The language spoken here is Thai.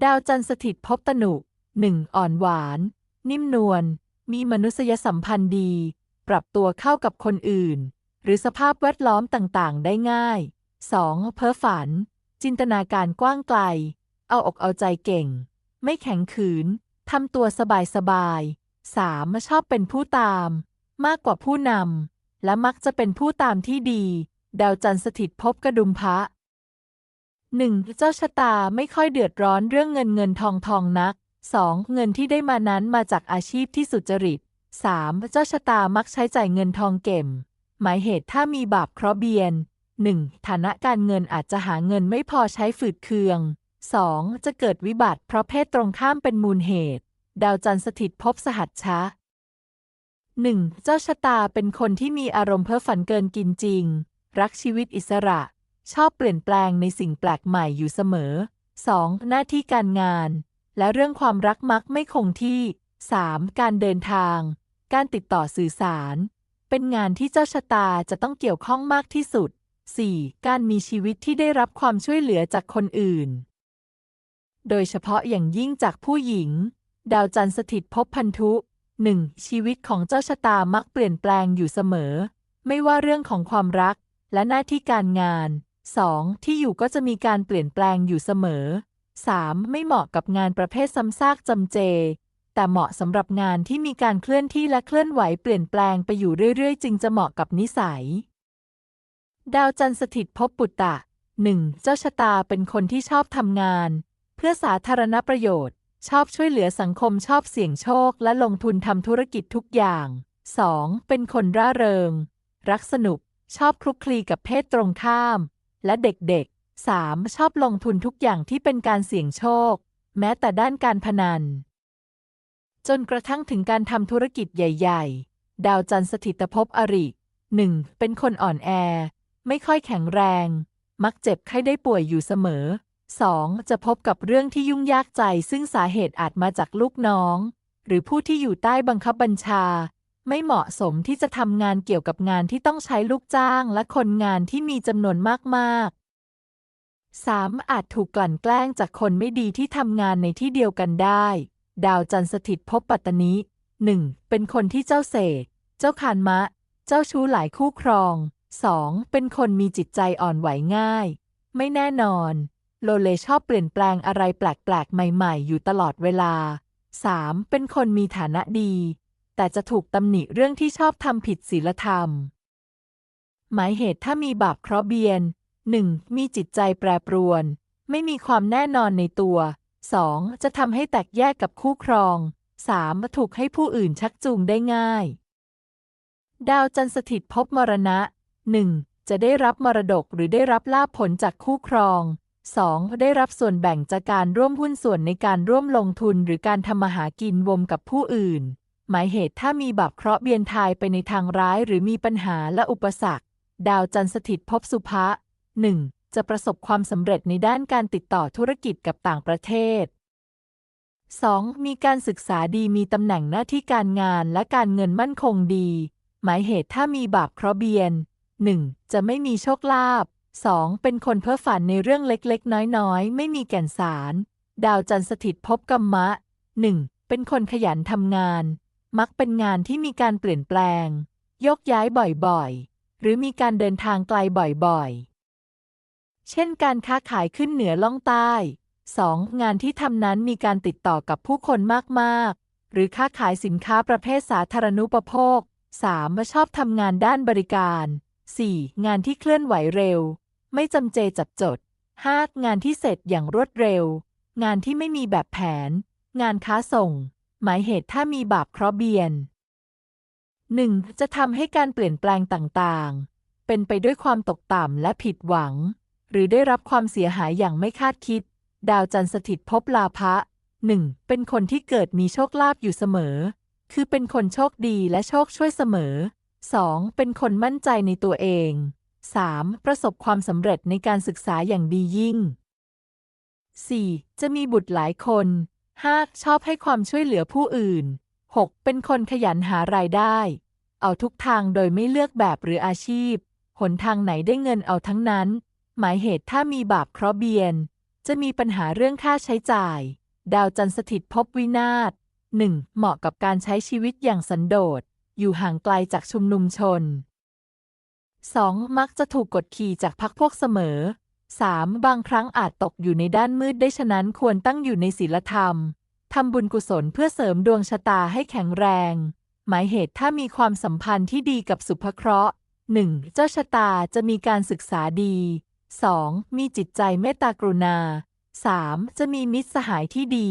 ดาวจันทร์สถิตภพตนุหนึ่งอ่อนหวาน นิ่มนวล มีมนุษยสัมพันธ์ดี ปรับตัวเข้ากับคนอื่น หรือสภาพแวดล้อมต่างๆ ได้ง่าย 2. เพ้อฝัน จินตนาการกว้างไกล เอาอกเอาใจเก่ง ไม่แข็งขืน ทำตัวสบายๆ 3. ชอบเป็นผู้ตาม มากกว่าผู้นำและมักจะเป็นผู้ตามที่ดี ดาวจันทร์สถิตภพกระดุมพระ หนึ่งเจ้าชะตาไม่ค่อยเดือดร้อนเรื่องเงินเงินทองทองนัก 2. เงินที่ได้มานั้นมาจากอาชีพที่สุจริต 3. เจ้าชะตามักใช้จ่ายเงินทองเก็มหมายเหตุถ้ามีบาปเคราะห์เบียน 1. ฐานะการเงินอาจจะหาเงินไม่พอใช้ฝืดเคือง 2. จะเกิดวิบัติเพราะเพศตรงข้ามเป็นมูลเหตุ ดาวจันทร์สถิตภพสหัสชะ 1. เจ้าชะตาเป็นคนที่มีอารมณ์เพ้อฝันเกินกินจริง รักชีวิตอิสระ ชอบเปลี่ยนแปลงในสิ่งแปลกใหม่อยู่เสมอ 2. หน้าที่การงาน และเรื่องความรักมักไม่คงที่ 3. การเดินทาง การติดต่อสื่อสาร เป็นงานที่เจ้าชะตาจะต้องเกี่ยวข้องมากที่สุด 4. การมีชีวิตที่ได้รับความช่วยเหลือจากคนอื่น โดยเฉพาะอย่างยิ่งจากผู้หญิง ดาวจันทร์สถิตภพพันธุ 1. ชีวิตของเจ้าชะตามักเปลี่ยนแปลงอยู่เสมอ ไม่ว่าเรื่องของความรักและหน้าที่การงาน 2. ที่อยู่ก็จะมีการเปลี่ยนแปลงอยู่เสมอ 3. ไม่เหมาะกับงานประเภทซ้ำซากจำเจ แต่เหมาะสำหรับงานที่มีการเคลื่อนที่และเคลื่อนไหวเปลี่ยนแปลงไปอยู่เรื่อยๆ จึงจะเหมาะกับนิสัย ดาวจันทร์สถิตภพปุตตะ 1. เจ้าชะตาเป็นคนที่ชอบทำงาน เพื่อสาธารณประโยชน์ ชอบช่วยเหลือสังคมชอบเสี่ยงโชค และลงทุนทำธุรกิจทุกอย่าง 2. เป็นคนร่าเริง รักสนุก ชอบคลุกคลีกับเพศตรงข้าม และเด็กๆ 3. ชอบลงทุนทุกอย่างที่เป็นการเสี่ยงโชค แม้แต่ด้านการพนัน จนกระทั่งถึงการทำธุรกิจใหญ่ ๆ ดาวจันทร์สถิตภพอริ 1. เป็นคนอ่อนแอ ไม่ค่อยแข็งแรง มักเจ็บไข้ได้ป่วยอยู่เสมอ 2. จะพบกับเรื่องที่ยุ่งยากใจซึ่งสาเหตุอาจมาจากลูกน้อง หรือผู้ที่อยู่ใต้บังคับบัญชา ไม่เหมาะสมที่จะทำงานเกี่ยวกับงานที่ต้องใช้ลูกจ้างและคนงานที่มีจำนวนมากๆ 3. อาจถูกกลั่นแกล้งจากคนไม่ดีที่ทำงานในที่เดียวกันได้ ดาวจันทร์สถิตภพปัตตนิ 1. เป็นคนที่เจ้าเสกเจ้าคานมะ เจ้าชู้หลายคู่ครอง 2. เป็นคนมีจิตใจอ่อนไหวง่าย ไม่แน่นอน โลเลชอบเปลี่ยนแปลงอะไรแปลกๆ ใหม่ๆ อยู่ตลอดเวลา 3. เป็นคนมีฐานะดี แต่จะถูกตำหนิเรื่องที่ชอบทำผิดศีลธรรม หมายเหตุถ้ามีบาปเคราะห์เบียน 1. มีจิตใจแปรปรวน ไม่มีความแน่นอนในตัว 2. จะทำให้แตกแยกกับคู่ครอง 3. ถูกให้ผู้อื่นชักจูงได้ง่าย ดาวจันทร์สถิตภพมรณะ 1. จะได้รับมรดกหรือได้รับลาภผลจากคู่ครอง 2. ได้รับส่วนแบ่งจากการร่วมหุ้นส่วนในการร่วมลงทุนหรือการทำมาหากินวมกับผู้อื่น หมายเหตุถ้ามีบาปเคราะห์เบียนทายไปในทางร้ายหรือมีปัญหาและอุปสรรค ดาวจันทร์สถิตภพสุภะ 1. จะประสบความสำเร็จในด้านการติดต่อธุรกิจกับต่างประเทศ 2. มีการศึกษาดีมีตำแหน่งหน้าที่การงานและการเงินมั่นคงดี หมายเหตุถ้ามีบาปเคราะห์เบียน 1. จะไม่มีโชคลาภ 2. เป็นคนเพ้อฝันในเรื่องเล็กๆ น้อยๆ ไม่มีแก่นสาร ดาวจันทร์สถิตภพกรรมะ 1. เป็นคนขยันทำงาน มักเป็นงานที่มีการเปลี่ยนแปลง ยกย้ายบ่อยๆ หรือมีการเดินทางไกลบ่อยๆ เช่นการค้าขายขึ้นเหนือล่องใต้ 2. งานที่ทำนั้นมีการติดต่อกับผู้คนมากๆ หรือค้าขายสินค้าประเภทสาธารณูปโภค 3. มาชอบทำงานด้านบริการ 4. งานที่เคลื่อนไหวเร็ว ไม่จำเจจับจด 5. งานที่เสร็จอย่างรวดเร็ว งานที่ไม่มีแบบแผน งานค้าส่ง หมายเหตุถ้ามีบาปเคราะห์เบียน 1. จะทำให้การเปลี่ยนแปลงต่างๆ เป็นไปด้วยความตกต่ำและผิดหวัง หรือได้รับความเสียหายอย่างไม่คาดคิด ดาวจันทร์สถิตภพลาภะ 1. เป็นคนที่เกิดมีโชคลาภอยู่เสมอ คือเป็นคนโชคดีและโชคช่วยเสมอ 2. เป็นคนมั่นใจในตัวเอง 3. ประสบความสำเร็จในการศึกษาอย่างดียิ่ง 4. จะมีบุตรหลายคน 5. ชอบให้ความช่วยเหลือผู้อื่น 6. เป็นคนขยันหารายได้ เอาทุกทางโดยไม่เลือกแบบหรืออาชีพ หนทางไหนได้เงินเอาทั้งนั้น หมายเหตุถ้ามีบาปเคราะห์เบียน จะมีปัญหาเรื่องค่าใช้จ่าย ดาวจันทร์สถิตภพวินาศ 1. เหมาะกับการใช้ชีวิตอย่างสันโดษ อยู่ห่างไกลจากชุมนุมชน 2. มักจะถูกกดขี่จากพรรคพวกเสมอ 3. บางครั้งอาจตกอยู่ในด้านมืดได้ฉะนั้นควรตั้งอยู่ในศีลธรรม ทำบุญกุศลเพื่อเสริมดวงชะตาให้แข็งแรง หมายเหตุถ้ามีความสัมพันธ์ที่ดีกับสุภเคราะห์ 1. เจ้าชะตาจะมีการศึกษาดี 2. มีจิตใจเมตตากรุณา 3. จะมีมิตรสหายที่ดี